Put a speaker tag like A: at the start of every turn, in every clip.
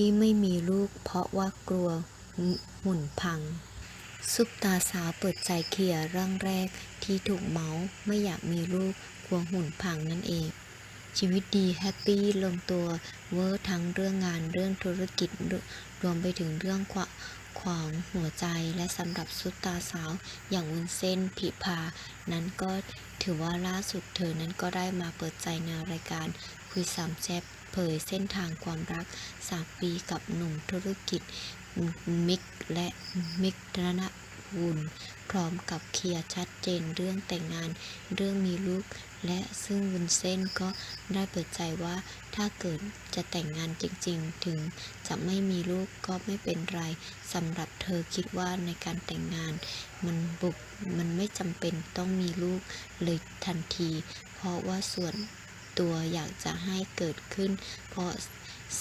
A: ที่ไม่มีลูกเพราะว่ากลัวหุ่นพัง ซุปตาสาวเปิดใจเคลียร์เรื่องแรกที่ถูกเมาส์ไม่อยากมีลูกกลัวหุ่นพังนั่นเอง ชีวิตดีแฮปปี้ลงตัวเวอร์ทั้งเรื่องงานเรื่องธุรกิจรวรวมไปถึงเรื่องขวาของหัวใจและสำหรับซุปตาสาวอย่างวุ้นเส้นผิพา นั้นก็ ถือว่าล่าสุดเธอนั้นก็ได้มาเปิดใจในรายการคุยสามแซบเผยเส้นทางความรัก 3 ปีกับหนุ่มธุรกิจมิกและมิกธนวุลพร้อมกับเคลียร์ชัดเจนเรื่องแต่งงาน เรื่องมีลูก และซึ่งวุ้นเส้นก็ได้เปิดใจว่าถ้าเกิดจะแต่งงานจริงๆ ถึงจะไม่มีลูกก็ไม่เป็นไรสำหรับเธอคิดว่าในการแต่งงาน มันบุกมันไม่จำเป็นต้องมีลูกเลยทันที เพราะว่าส่วนตัวอยากจะให้เกิดขึ้น เพราะ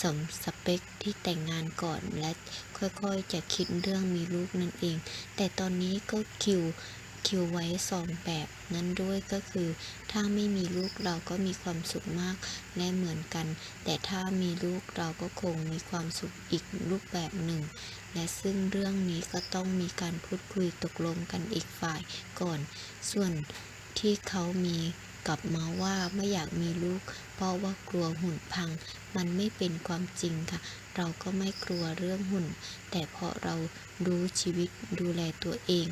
A: สมสเปคที่แต่งงานก่อนและค่อยๆจะคิดเรื่องมีลูกนั่นเอง แต่ตอนนี้ก็คิว คิวไว้สองแบบนั้นด้วยก็คือ ถ้าไม่มีลูกเราก็มีความสุขมากและเหมือนกัน แต่ถ้ามีลูกเราก็คงมีความสุขอีกรูปแบบหนึ่ง และซึ่งเรื่องนี้ก็ต้องมีการพูดคุยตกลงกันอีกฝ่ายก่อน ส่วนที่เขามี กลับมาว่าไม่อยากมีลูก เพราะว่ากลัวหุ่นพัง มันไม่เป็นความจริงค่ะ เราก็ไม่กลัวเรื่องหุ่น แต่พอเรารู้ชีวิตดูแลตัวเอง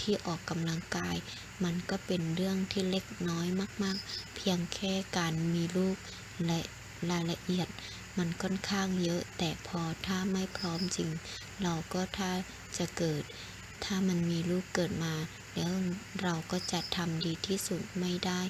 A: ที่ออกกำลังกาย มันก็เป็นเรื่องที่เล็กน้อยมาก ๆ เพียงแค่การมีลูกและรายละเอียดมันค่อนข้างเยอะ แต่พอถ้าไม่พร้อมจริง เราก็ถ้าจะเกิด ถ้ามันมีลูกเกิดมา แล้วเราก็จะทำดีที่สุดไม่ได้